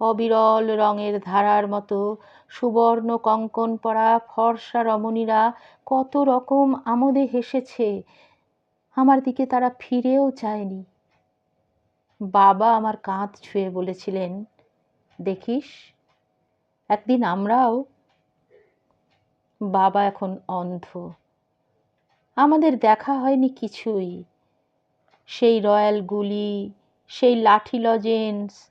অবিরল রঙের ধারার মতো, সুবর্ণ কঙ্কন পরা ফর্সা রমণীরা কত রকম আমোদে হেসেছে। আমার দিকে তারা ফিরেও চায়নি বাবা আমার কাঁধ ছুঁয়ে বলেছিলেন, দেখিস, একদিন আমরাও বাবা এখন অন্ধ। আমাদের দেখা হয়নি কিছুই। সেই রয়্যাল গুলি, সেই লাঠি লজেন্স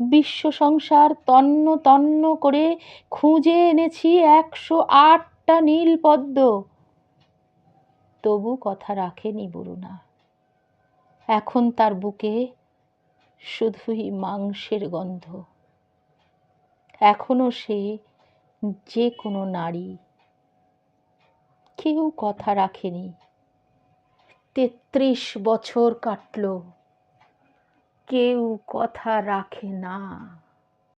বিশ্ব সংসার তন্ন তন্ন করে খুঁজে এনেছি একশো আটটা নীল পদ্ম তবু কথা রাখেনি বরুণা এখন তার বুকে শুধুই মাংসের গন্ধ। এখনও সে যে কোনো নারী। কেউ কথা রাখেনি। তেত্রিশ বছর কাটল। কেউ কথা রাখে না।